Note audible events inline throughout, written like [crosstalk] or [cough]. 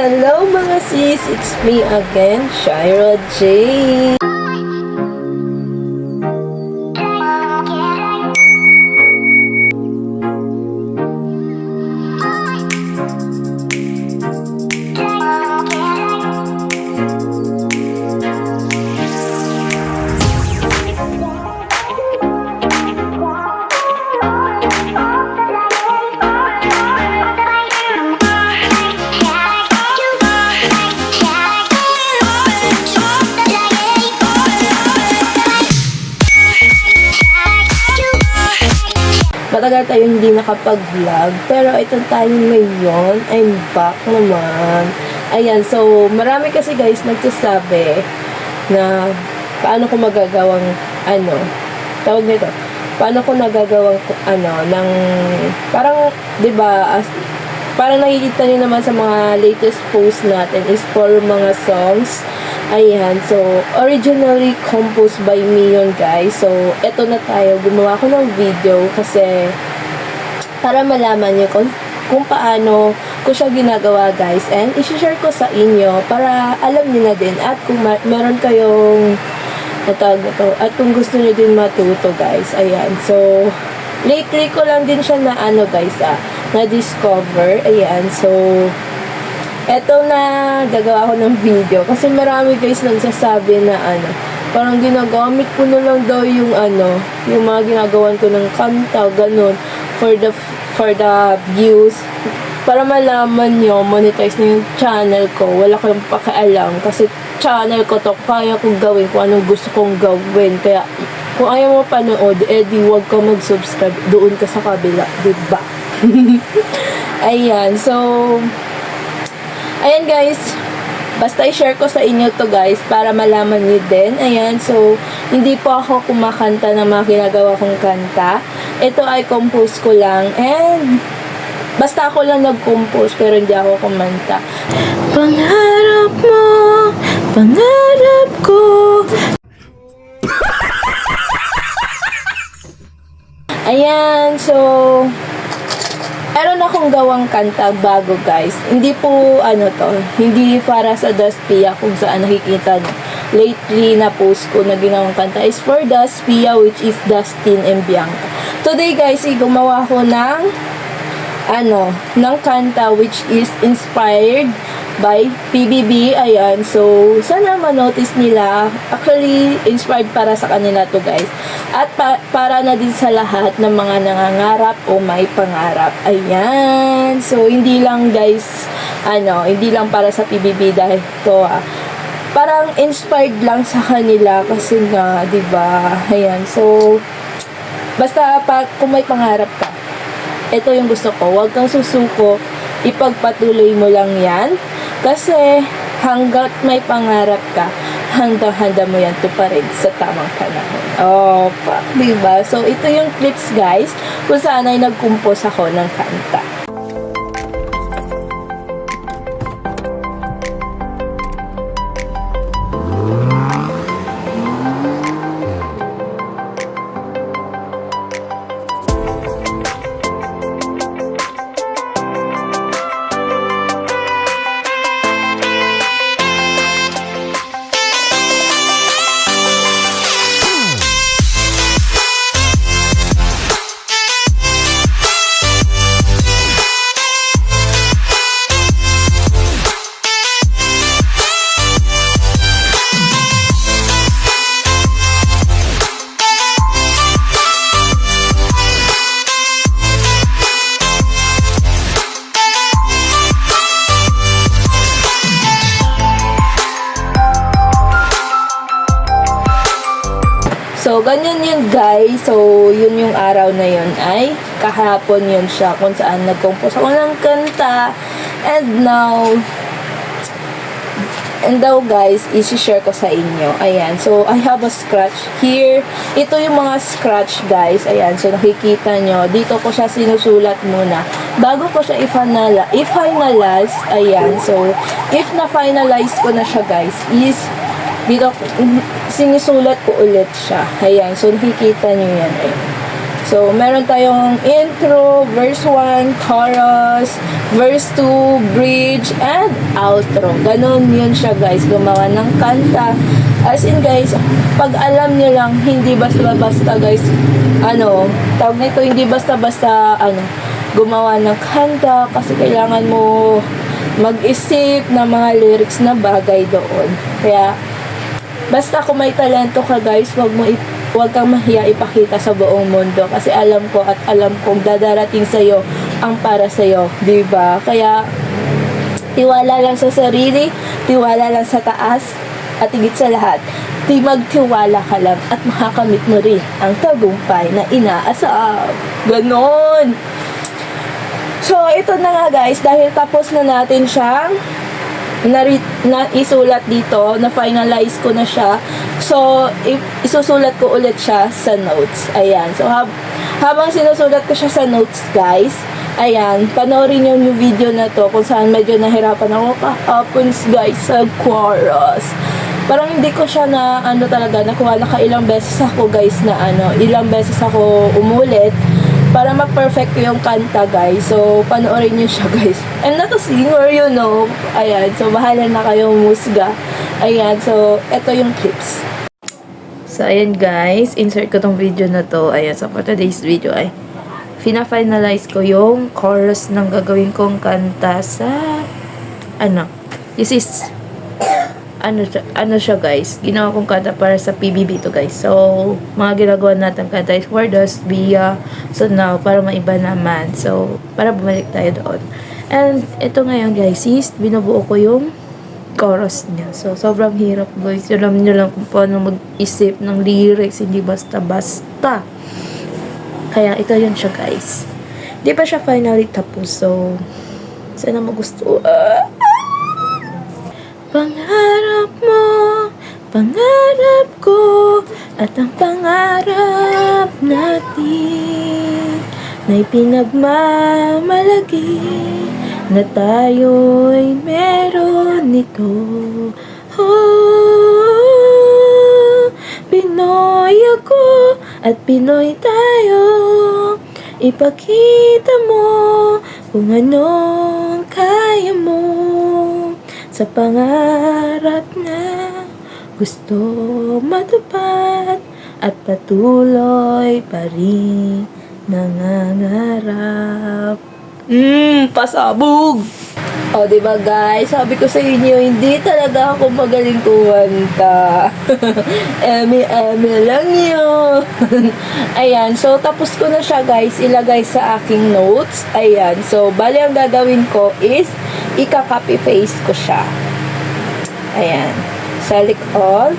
Hello mga sis! It's me again, Shira J. Matagal tayo hindi nakapag-vlog, pero ito tayo ngayon, I'm back naman. Ayan, so marami kasi guys nagsasabi na paano ko magagawang ano, tawag nito, paano ko nagagawang ano, ng, parang, di ba, parang nakikita niyo naman sa mga latest post natin is for mga songs. Ayan, so, originally composed by me yun, guys. So, eto na tayo. Gumawa ko ng video kasi para malaman niyo kung, kung paano ko siya ginagawa, guys. And, isi-share ko sa inyo para alam niyo na din. At kung meron kayong natawag na to, at kung gusto niyo din matuto, guys. Ayan, so, lately ko lang din siya na ano, guys, ah, na-discover. Ayan, so, eto na gagawa ko ng video. Kasi marami guys nagsasabi na ano parang ginagamit ko na lang daw yung ano yung mga ginagawan ko ng kanta ganun for the for the views. Para malaman nyo monetize na yung channel ko. Wala kayong pakialam. Kasi channel ko to kaya kong gawin kung anong gusto kong gawin. Kaya kung ayaw mo panood edi wag ka mag-subscribe. Doon ka sa kabila diba? [laughs] Ayan so Ayan guys, basta i-share ko sa inyo to guys para malaman niyo din. Ayan, so hindi po ako kumakanta ng mga ginagawa kong kanta. Ito ay compose ko lang and basta ako lang nag-compose pero hindi ako kumanta. Pangarap mo, pangarap ko. Ayan, so meron akong gawang kanta bago guys. Hindi po ano to, hindi para sa Daspia kung saan nakikita. Lately na post ko na ginawang kanta is for Daspia which is Dustin and Bianca. Today guys, eh, gumawa ko ng ano, ng kanta which is inspired by PBB. Ayan, so sana ma-notice nila. Actually, inspired para sa kanila to guys. At pa- para na din sa lahat ng mga nangangarap o may pangarap. Ayan. So, hindi lang guys, ano, hindi lang para sa PBB dahil to ah, parang inspired lang sa kanila kasi nga, 'di ba? Ayan. So, basta pa, kung may pangarap ka, ito yung gusto ko. Huwag kang susuko. Ipagpatuloy mo lang yan. Kasi hanggat may pangarap ka, handa-handa mo yan tuparin sa tamang panahon. Oh, pa, diba? So, ito yung clips, guys, kung saan ay nag-compose ako ng kanta. Kahapon yun siya kung saan nag-compose ako ng kanta. And now, and now guys, isi-share ko sa inyo. Ayan. So, I have a scratch here. Ito yung mga scratch guys. Ayan. So, nakikita nyo. Dito ko siya sinusulat muna. Bago ko siya i-finalize. Ayan. So, if na-finalize ko na siya guys, is dito, sinusulat ko ulit siya. Ayan. So, nakikita nyo yan. Ayan. So, meron tayong intro, verse 1, chorus, verse 2, bridge, and outro. Ganon yun siya guys, gumawa ng kanta. As in guys, pag alam nyo lang, hindi basta-basta guys, ano, tawag nito, hindi basta-basta, ano, gumawa ng kanta kasi kailangan mo mag-isip ng mga lyrics na bagay doon. Kaya, basta kung may talento ka guys, wag mo ip- wag kang mahiya ipakita sa buong mundo kasi alam ko at alam kong dadarating sa iyo ang para sa iyo, 'di ba? Kaya tiwala lang sa sarili, tiwala lang sa taas, at higit sa lahat, di magtiwala ka lang at makakamit mo rin ang tagumpay na inaasam. Ganon! So, ito na nga guys, dahil tapos na natin siyang na, na isulat dito, na finalize ko na siya. So, isusulat ko ulit siya sa notes. Ayan. So, hab habang sinusulat ko siya sa notes, guys, ayan, panoorin niyo yung video na to kung saan medyo nahirapan ako kahapon, guys, sa chorus. Parang hindi ko siya na, ano talaga, nakuha na ilang beses ako, guys, na ano, ilang beses ako umulit para ma-perfect yung kanta, guys. So, panoorin niyo siya, [laughs] guys. I'm not a singer, you know. Ayan, so bahala na kayong musga. Ayan, so, eto yung clips. So, ayan guys, insert ko tong video na to. Ayan, so for today's video ay fina-finalize ko yung chorus ng gagawin kong kanta sa ano, this is ano ano siya guys, ginawa kong kanta para sa PBB to guys. So, mga ginagawa natin kanta is Where Does Bia So now, para maiba naman. So, para bumalik tayo doon. And, ito ngayon guys is, binubuo ko yung chorus niya. So, sobrang hirap guys. Alam niyo lang kung paano mag-isip ng lyrics, hindi basta-basta. Kaya, ito yun siya guys. Di pa siya finally tapos. So, sana magustuhan. Pangarap mo, pangarap ko, at ang pangarap natin na'y pinagmamalagi na tayo'y meron nito. Oh, Pinoy ako at Pinoy tayo. Ipakita mo kung anong kaya mo sa pangarap na gusto matupad at patuloy pa rin nangangarap. Mmm, pasabog! O, di ba guys? Sabi ko sa inyo, hindi talaga ako magaling kumanta. [laughs] eme, eme lang yun. [laughs] Ayan, so tapos ko na siya guys, ilagay sa aking notes. Ayan, so bali ang gagawin ko is, ika-copy paste ko siya. Ayan, select all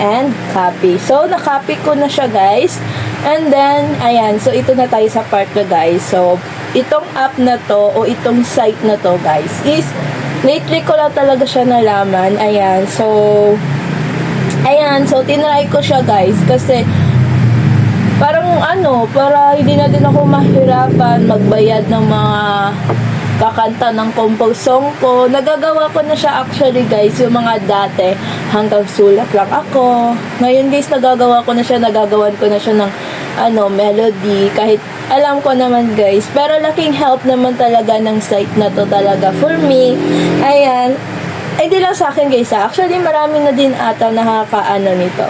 and copy. So, na-copy ko na siya guys. And then, ayan, so ito na tayo sa part na guys. So, itong app na to o itong site na to guys is lately ko lang talaga siya nalaman. Ayan, so ayan, so tinry ko siya guys kasi parang ano, para hindi na din ako mahirapan magbayad ng mga kakanta ng compose song ko. Nagagawa ko na siya actually guys, yung mga dati hanggang sulat lang ako. Ngayon guys, nagagawa ko na siya, nagagawan ko na siya ng ano, melody. Kahit alam ko naman guys, pero laking help naman talaga ng site na to talaga for me. Ayan, ay di lang sa akin guys ha. Actually, marami na din ata nakakaano nito.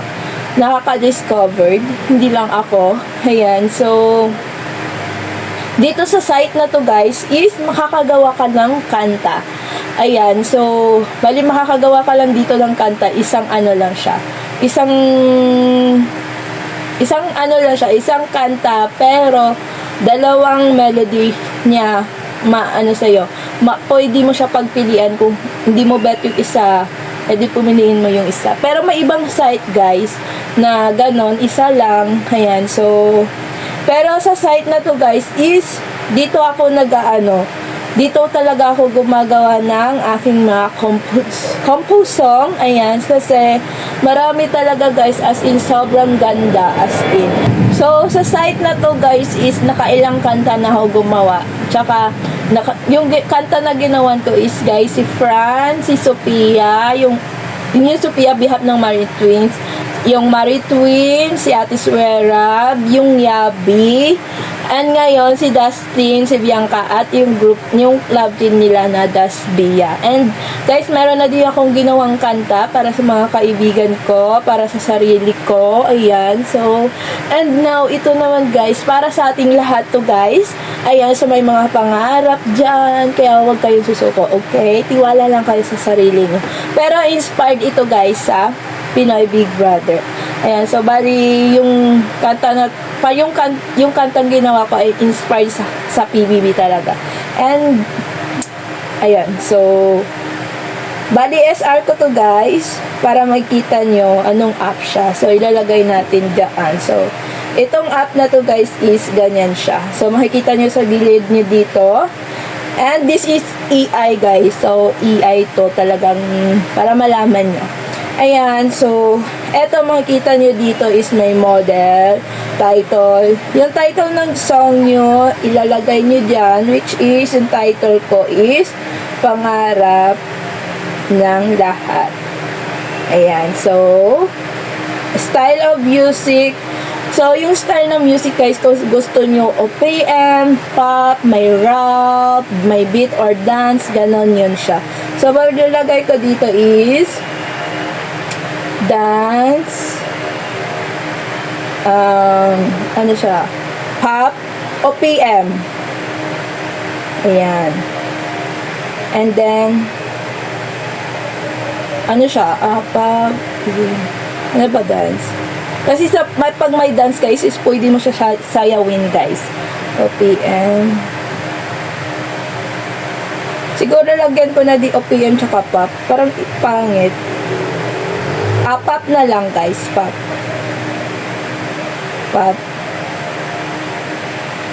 Nakaka-discovered. Hindi lang ako. Ayan, so dito sa site na to guys is makakagawa ka ng kanta. Ayan, so bali makakagawa ka lang dito ng kanta, isang ano lang siya. Isang isang ano lang siya, isang kanta pero dalawang melody niya maano sa iyo. Ma, pwede mo siya pagpilian kung hindi mo bet yung isa, edi pumiliin mo yung isa. Pero may ibang site guys na ganon, isa lang. Ayan, so pero sa site na to guys is dito ako nag-ano, dito talaga ako gumagawa ng aking mga compose, song. Ayan, kasi marami talaga guys as in sobrang ganda as in. So, sa site na to guys is nakailang kanta na ako gumawa. Tsaka, naka, yung kanta na ginawan ko is guys si Fran, si Sophia, yung, yung Sophia Bihap ng Marie Twins, yung Marie Twin, si Ate Suerab, yung Yabi, and ngayon si Dustin, si Bianca, at yung group, yung love team nila na Dasbia. And guys, meron na din akong ginawang kanta para sa mga kaibigan ko, para sa sarili ko, ayan. So, and now, ito naman guys, para sa ating lahat to guys, ayan, so may mga pangarap dyan, kaya huwag kayong susuko, okay? Tiwala lang kayo sa sarili nyo. Pero inspired ito guys sa Pinoy Big Brother. Ayan, so bali yung kanta na pa yung kan, yung kantang ginawa ko ay inspired sa, sa PBB talaga. And ayan, so bali SR ko to guys para makita nyo anong app siya. So ilalagay natin dyan. So itong app na to guys is ganyan siya. So makikita nyo sa gilid nyo dito. And this is EI guys. So EI to talagang para malaman nyo. Ayan, so, eto makikita nyo dito is may model, title. Yung title ng song nyo, ilalagay nyo dyan, which is, yung title ko is, Pangarap ng Lahat. Ayan, so, style of music, So, yung style ng music guys, kung gusto nyo OPM, pop, may rap, may beat or dance, ganon yun siya. So, bago nilagay ko dito is dance, um, ano siya, pop, o PM. Ayan. And then, ano siya, ah, pop, ano ba dance? Kasi sa, may, pag may dance guys, is pwede mo siya sayawin guys. OPM. Siguro lagyan ko na di OPM tsaka pop. Parang pangit. Pop na lang guys, pop. Pop.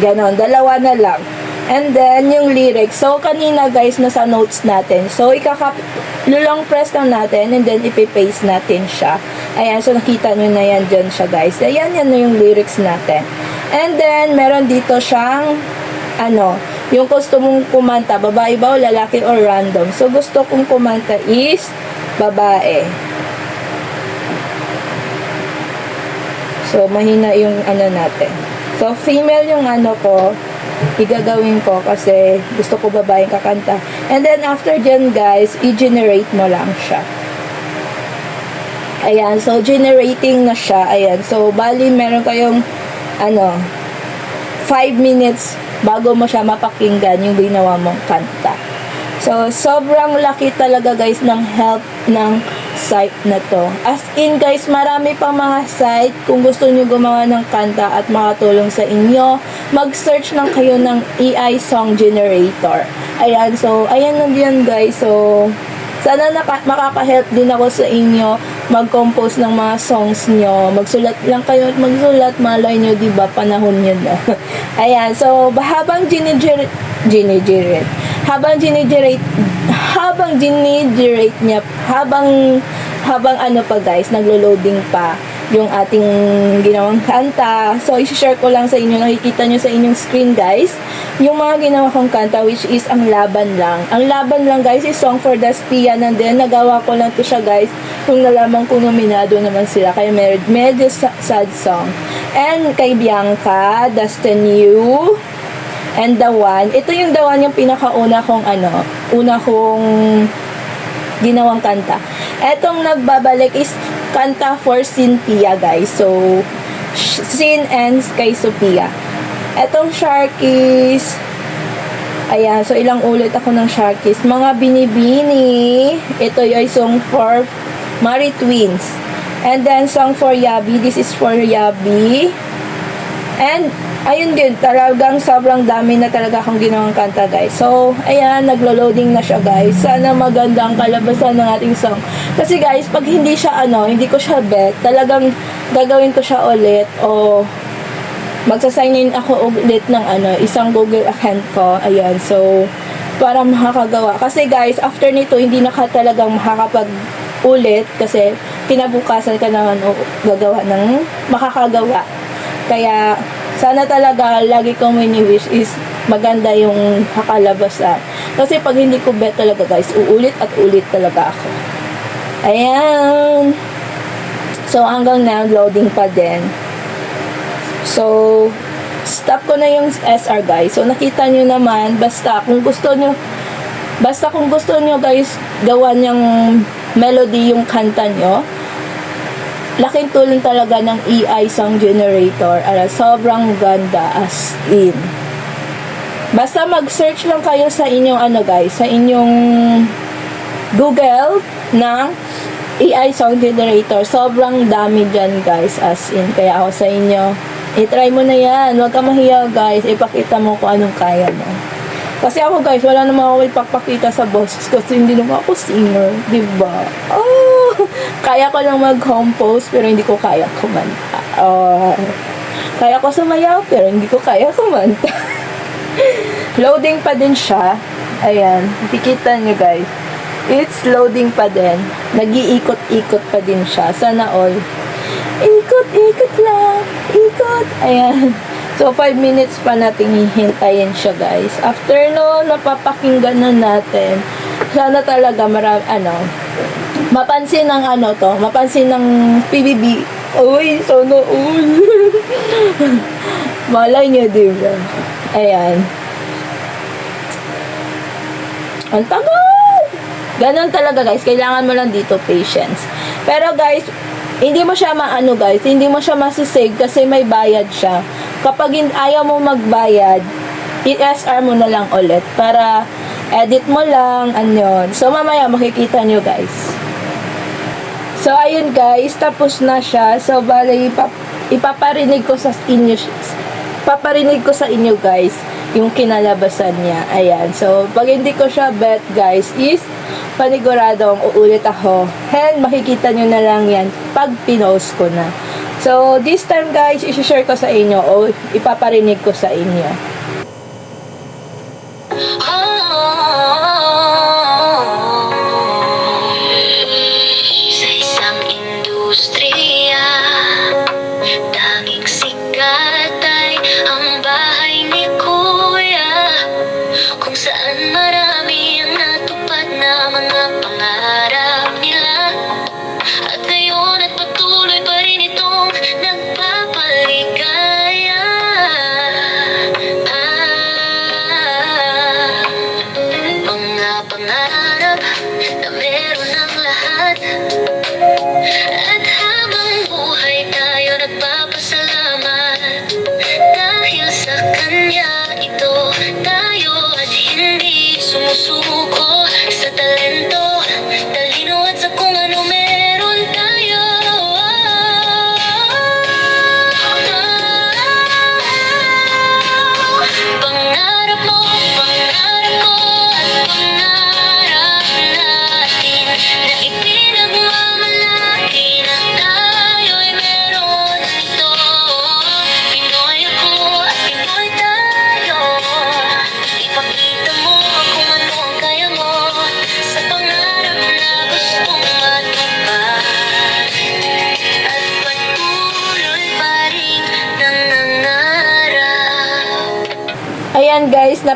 Ganon, dalawa na lang. And then, yung lyrics. So, kanina guys, nasa notes natin. So, ikakap, lulong press lang natin and then ipipaste natin siya. Ayan, so nakita nyo na yan dyan siya guys. Ayan, yan na yung lyrics natin. And then, meron dito siyang, ano, yung gusto mong kumanta, babae ba o lalaki or random. So, gusto kong kumanta is babae. So, mahina yung ano natin. So, female yung ano ko, igagawin ko kasi gusto ko babaeng kakanta. And then, after dyan, guys, i-generate mo lang siya. Ayan, so, generating na siya. Ayan, so, bali, meron kayong, ano, 5 minutes bago mo siya mapakinggan yung ginawa mong kanta. So, sobrang laki talaga guys ng help ng site na to. As in guys, marami pang mga site kung gusto nyo gumawa ng kanta at makatulong sa inyo. Mag-search lang kayo ng AI Song Generator. Ayan, so, ayan lang yan guys. So, sana naka- makaka-help din ako sa inyo mag-compose ng mga songs nyo. Magsulat lang kayo at magsulat. Malay nyo, di ba? Panahon yun na. [laughs] Ayan. So, habang ginigerate, ginigerate, habang ginigerate, habang ginigerate niya, habang, habang ano pa guys, naglo-loading pa yung ating ginawang kanta. So, isi-share ko lang sa inyo. Nakikita nyo sa inyong screen, guys. Yung mga ginawa kong kanta, which is ang laban lang. Ang laban lang, guys, is Song for the Spia. And then, nagawa ko lang to siya, guys. Nung nalaman ko nominado naman sila. Kaya med medyo sa- sad song. And kay Bianca, Dustin Yu, and The One. Ito yung The One yung pinakauna kong ano, una kong ginawang kanta. Etong nagbabalik is kanta for Cynthia, guys. So, Sin and kay Sophia. Etong Sharkies, ayan, so ilang ulit ako ng Sharkies. Mga binibini, ito yung song for Marie Twins. And then, song for Yabi, this is for Yabi. And, ayun din, talagang sobrang dami na talaga akong ginawang kanta, guys. So, ayan, naglo-loading na siya, guys. Sana maganda ang kalabasan ng ating song. Kasi, guys, pag hindi siya, ano, hindi ko siya bet, talagang gagawin ko siya ulit o magsasign in ako ulit ng ano, isang Google account ko. Ayan, so, para makakagawa. Kasi guys, after nito, hindi na ka talagang makakapag ulit kasi kinabukasan ka naman o gagawa ng makakagawa. Kaya, sana talaga lagi kong wini-wish is maganda yung kakalabasan. Kasi pag hindi ko bet talaga guys, uulit at ulit talaga ako. Ayan. So, hanggang now, loading pa din. So, stop ko na yung SR guys. So, nakita nyo naman, basta kung gusto nyo, basta kung gusto nyo guys, gawan yung melody yung kanta nyo, laking tulong talaga ng EI song generator. Ala, sobrang ganda as in. Basta mag-search lang kayo sa inyong ano guys, sa inyong Google ng AI song generator. Sobrang dami dyan guys as in. Kaya ako sa inyo, i-try mo na yan. Huwag ka mahiya guys. Ipakita mo kung anong kaya mo. Kasi ako guys, wala naman ako ipapakita sa boses kasi hindi naman ako singer. Diba? Oh, kaya ko lang mag-home pero hindi ko kaya kumanta. Oh, kaya ko sumayaw pero hindi ko kaya kumanta. [laughs] loading pa din siya. Ayan, nakikita nyo guys. It's loading pa din. Nag-iikot-ikot pa din siya. Sana all. Ikot-ikot lang. Ikot. Ayan. So, 5 minutes pa natin hihintayin siya, guys. After no, napapakinggan na natin. Sana talaga marami, ano, mapansin ng ano to, mapansin ng PBB. Uy, sana [laughs] all. Malay niyo, diba? Ayan. Ang tagal! Ganon talaga guys, kailangan mo lang dito patience. Pero guys, hindi mo siya maano guys, hindi mo siya masisave kasi may bayad siya. Kapag ayaw mo magbayad, i-SR mo na lang ulit para edit mo lang, ano So mamaya makikita nyo guys. So ayun guys, tapos na siya. So bali, ipap- ipaparinig ko sa inyo, paparinig ko sa inyo guys yung kinalabasan niya. Ayan. So, pag hindi ko siya bet, guys, is paniguradong uulit ako. And makikita nyo na lang yan pag pinost ko na. So, this time, guys, isi-share ko sa inyo o ipaparinig ko sa inyo. Sa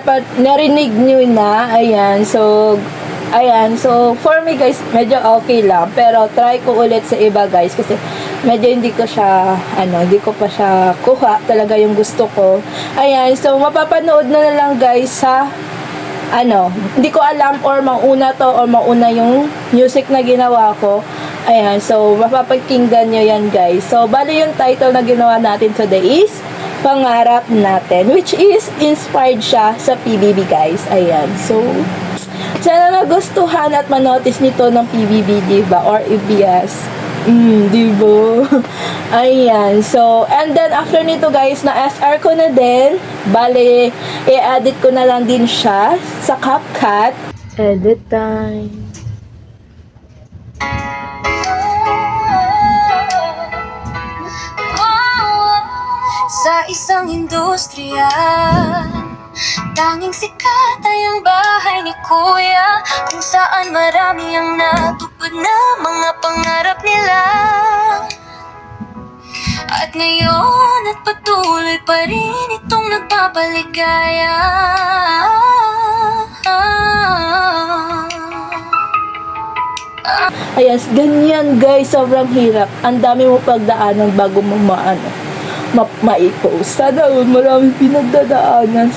Napa, narinig nyo na. Ayan, so, ayan, so, for me guys, medyo okay lang. Pero, try ko ulit sa iba guys, kasi medyo hindi ko siya, ano, hindi ko pa siya kuha talaga yung gusto ko. Ayan, so, mapapanood na, na lang guys sa, ano, hindi ko alam or mauna to or mauna yung music na ginawa ko. Ayan, so, mapapakinggan nyo yan guys. So, bali yung title na ginawa natin today is, pangarap natin, which is inspired siya sa PBB guys. Ayan. So, sana nagustuhan at manotice nito ng PBB, diba? Or EBS. Mm, diba? [laughs] Ayan. So, and then after nito guys, na SR ko na din. Bale, i-edit ko na lang din siya sa CapCut. Edit time. Industriya Tanging sikat ay ang bahay ni Kuya Kung saan marami ang natupad na mga pangarap nila. At ngayon at patuloy pa rin itong nagpapaligaya. Ayan, ganyan guys, sobrang hirap. Ang dami mo pagdaanan bago mo maano, ma ma-post. Sana all, marami pinagdadaanan.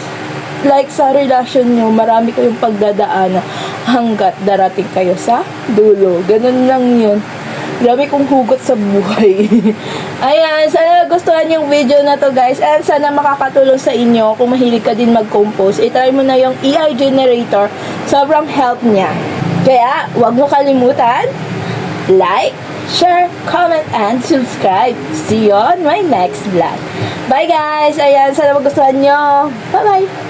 Like sa relasyon nyo, marami kayong pagdadaanan hanggat darating kayo sa dulo. Ganun lang yun. Grabe kong hugot sa buhay. [laughs] Ayan, sana gustuhan yung video na to guys. And sana makakatulong sa inyo kung mahilig ka din mag-compose. I-try mo na yung AI generator. Sobrang help niya. Kaya, huwag mo kalimutan, like, share, comment, and subscribe. See you on my next vlog. Bye guys! Ayan, sana magustuhan nyo. Bye-bye!